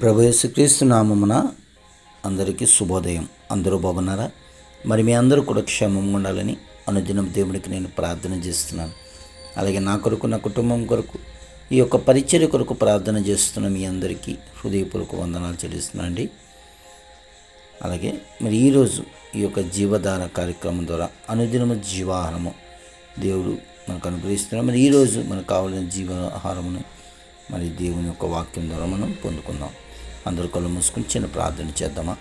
ప్రభు యేసుక్రీస్తు నామమున అందరికీ శుభోదయం. అందరూ బాగున్నారా? మరి మీ అందరూ కూడా క్షేమంగా ఉండాలని అనుదినం దేవుడికి నేను ప్రార్థన చేస్తున్నాను. అలాగే నా కొరకు నా కుటుంబం కొరకు ఈ యొక్క పరిచర్య కొరకు ప్రార్థన చేస్తున్న మీ అందరికీ హృదయపూర్వక వందనాలు చెల్లిస్తున్నాను అలాగే మరి ఈరోజు ఈ యొక్క జీవధార కార్యక్రమం ద్వారా అనుదినము జీవాహారము దేవుడు మనకు అనుగ్రహిస్తున్నాడు. మరి ఈరోజు మనకు కావాలని జీవాహారమును మరి దేవుని యొక్క వాక్యం ద్వారా మనం పొందుకుందాం. అందరు కళ్ళు మూసుకుని చిన్న ప్రార్థన చేద్దామా?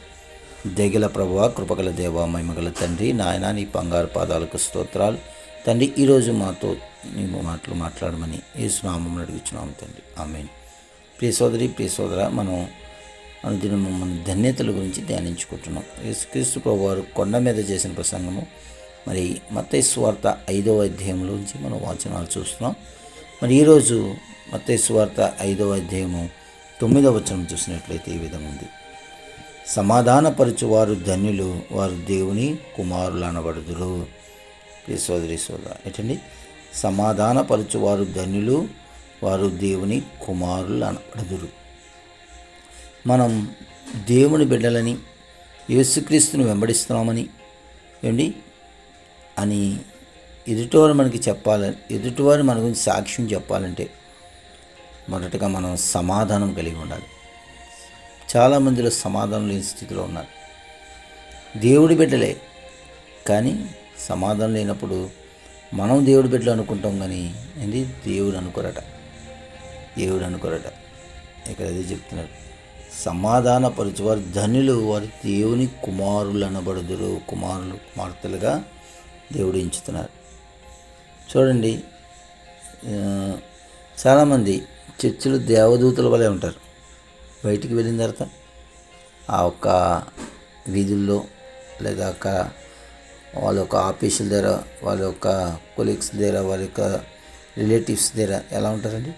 దెగల ప్రభు కృపగల దేవ మహిమగల తండ్రి నాయన నీ బంగారు పాదాలకు స్తోత్రాలు. తండ్రి ఈరోజు మాతో నీ మాటలు మాట్లాడమని ఈ స్నామం అడుగుచున్నాము తండ్రి. ఆమె ప్రియ సోదరి ప్రియ సోదర మనం అనుదినము మన ధన్యతల గురించి ధ్యానించుకుంటున్నాం. యేసుక్రీస్తు ప్రభు వారు కొండ మీద చేసిన ప్రసంగము. మరి మత స్వార్థ ఐదవ అధ్యాయంలో నుంచి మనం వాచనాలు చూస్తున్నాం. మరి ఈరోజు మతేశ్వార్త ఐదవ అధ్యాయము తొమ్మిదవ వచనం చూసినట్లయితే ఈ విధంగా ఉంది. సమాధానపరచువారు ధన్యులు వారు దేవుని కుమారులు అనబడుదురు సోదరి సోదర ఏంటండి? సమాధానపరచువారు ధన్యులు వారు దేవుని కుమారులు అనబడుదురు మనం దేవుని బిడ్డలని యేసుక్రీస్తుని వెంబడిస్తున్నామని ఏమండి? అని ఎదుటివారు మనకి చెప్పాలని ఎదుటివారు మన గురించి సాక్ష్యం చెప్పాలంటే మొదటగా మనం సమాధానం కలిగి ఉండాలి. చాలామందిలో సమాధానం లేని స్థితిలో ఉన్నారు. దేవుడి బిడ్డలే కానీ సమాధానం లేనప్పుడు మనం దేవుడి బిడ్డలు అనుకుంటాం కానీ ఏంటి దేవుడు అనుకోరట. దేవుడు అనుకోరట. ఇక్కడ అదే చెప్తున్నారు. సమాధాన పరచువారు ధనులు వారి దేవుని కుమారులు అనబడుదురు. కుమారులు కుమార్తెలుగా దేవుడు ఎంచుతున్నారు. చూడండి చాలామంది చర్చిలు దేవదూతల వలె ఉంటారు. బయటికి వెళ్ళిన తర్వాత ఆ ఒక్క వీధుల్లో లేదా ఒక వాళ్ళ యొక్క ఆఫీసుల దగ్గర వాళ్ళ యొక్క కొలీగ్స్ దగ్గర వాళ్ళ యొక్క రిలేటివ్స్ దగ్గర ఎలా ఉంటారండి?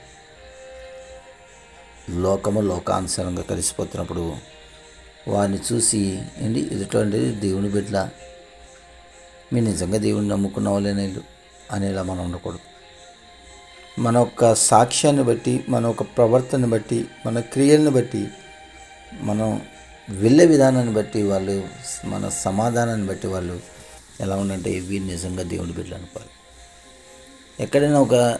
లోకము లోకానుసారంగా కలిసిపోతున్నప్పుడు వారిని చూసి ఏంటి ఎదుటి దేవుని బిడ్డ మీరు నిజంగా దేవుని నమ్ముకున్న వాళ్ళేనా అనేలా మనం ఉండకూడదు. మన యొక్క సాక్ష్యాన్ని బట్టి మన యొక్క ప్రవర్తనను బట్టి మన క్రియలను బట్టి మనం వెళ్ళే విధానాన్ని బట్టి వాళ్ళు మన సమాధానాన్ని బట్టి వాళ్ళు ఎలా ఉండంటే ఇవి నిజంగా దేవుని బిడ్డలు అనుకోవాలి. ఎక్కడైనా ఒక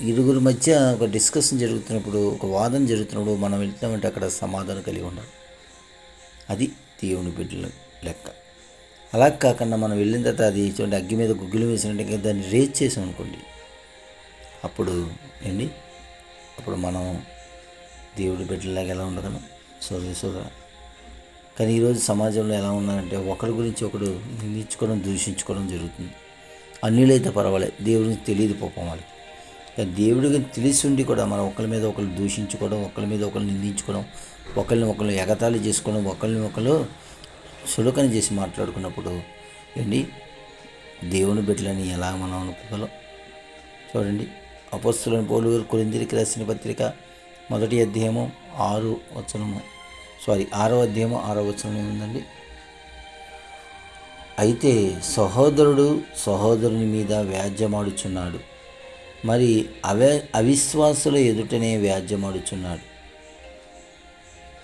ఇరుగురు మధ్య ఒక డిస్కషన్ జరుగుతున్నప్పుడు ఒక వాదన జరుగుతున్నప్పుడు మనం వెళ్తామంటే అక్కడ సమాధానం కలిగి ఉండాలి. అది దేవుని బిడ్డల లెక్క. అలా కాకుండా మనం వెళ్ళిన తర్వాత అది చూడండి అగ్గి మీద గుగ్గులు వేసినట్టు దాన్ని రేజ్ చేసాం అనుకోండి అప్పుడు ఏంటి? అప్పుడు మనం దేవుడి బిడ్డలాగా ఎలా ఉండగలం? సోదరి సోదర కానీ ఈరోజు సమాజంలో ఎలా ఉన్నారంటే ఒకరి గురించి ఒకడు నిందించుకోవడం దూషించుకోవడం జరుగుతుంది. అన్నిలైతే పర్వాలేదు. దేవుడి గురించి తెలియదు పాపం వాళ్ళకి. కానీ దేవుడి గురించి తెలిసి ఉండి కూడా మనం ఒకరి మీద ఒకరు దూషించుకోవడం ఒకరి మీద ఒకరు నిందించుకోవడం ఒకరిని ఒకరు ఎగతాళి చేసుకోవడం ఒకరిని ఒకరు సులకన చేసి మాట్లాడుకున్నప్పుడు ఏంటి? దేవుని బిడ్డలని ఎలా మనం అనుకోగలం? చూడండి. అపస్సులను పోలు గారు కొరిందిరికి రాసిన పత్రిక మొదటి అధ్యాయము ఆరు వచనము. సారీ ఆరో అధ్యాయము ఆరో వచనం ఏముందండి అయితే సహోదరుడు సహోదరుని మీద వ్యాజ్యమాడుచున్నాడు. మరి అవే అవిశ్వాసుల ఎదుటనే వ్యాజ్యమాడుచున్నాడు.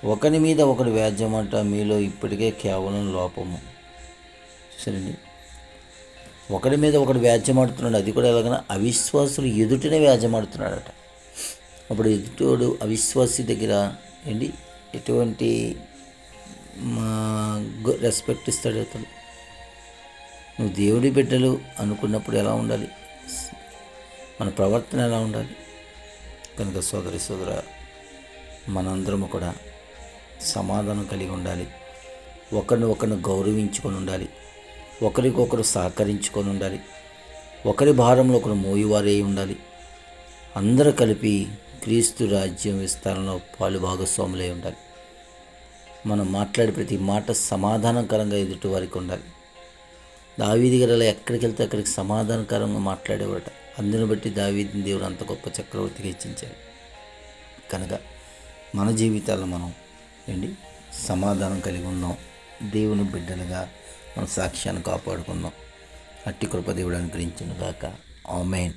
ఒకరి మీద ఒకడు వ్యాజ్యమంట మీలో ఇప్పటికే కేవలం లోపము. సరేండి ఒకడి మీద ఒకడు వ్యాజ్యమాడుతున్నాడు అది కూడా ఎలాగైనా అవిశ్వాసులు ఎదుటనే వ్యాజ్యమాడుతున్నాడట. అప్పుడు ఎదుటోడు అవిశ్వాసి దగ్గర ఏంటి? ఎటువంటి రెస్పెక్ట్ ఇస్తాడు అతను. నువ్వు దేవుడి బిడ్డలు అనుకున్నప్పుడు ఎలా ఉండాలి? మన ప్రవర్తన ఎలా ఉండాలి? కనుక సోదరి సోదర మనందరము కూడా సమాధానం కలిగి ఉండాలి. ఒకరిని ఒకరిని గౌరవించుకొని ఉండాలి. ఒకరికొకరు సహకరించుకొని ఉండాలి. ఒకరి భారంలో ఒకరు మోయివారే ఉండాలి. అందరూ కలిపి క్రీస్తు రాజ్యం విస్తరణలో పాలు భాగస్వాములై ఉండాలి. మనం మాట్లాడే ప్రతి మాట సమాధానకరంగా ఎదుటి వారికి ఉండాలి. దావీది గారు ఎక్కడికి వెళ్తే అక్కడికి సమాధానకరంగా మాట్లాడేవాట అందుని బట్టి దావీదిని దేవుడు అంత గొప్ప చక్రవర్తిగా హెచ్చించాడు. కనుక మన జీవితాల్లో మనం ఏంటి? సమాధానం కలిగి ఉన్నాం. దేవుని బిడ్డలుగా మన సాక్ష్యాన్ని కాపాడుకుందాం. అట్టి కృపదేవుడు అనుగ్రహించిన గాక. ఆమెన్.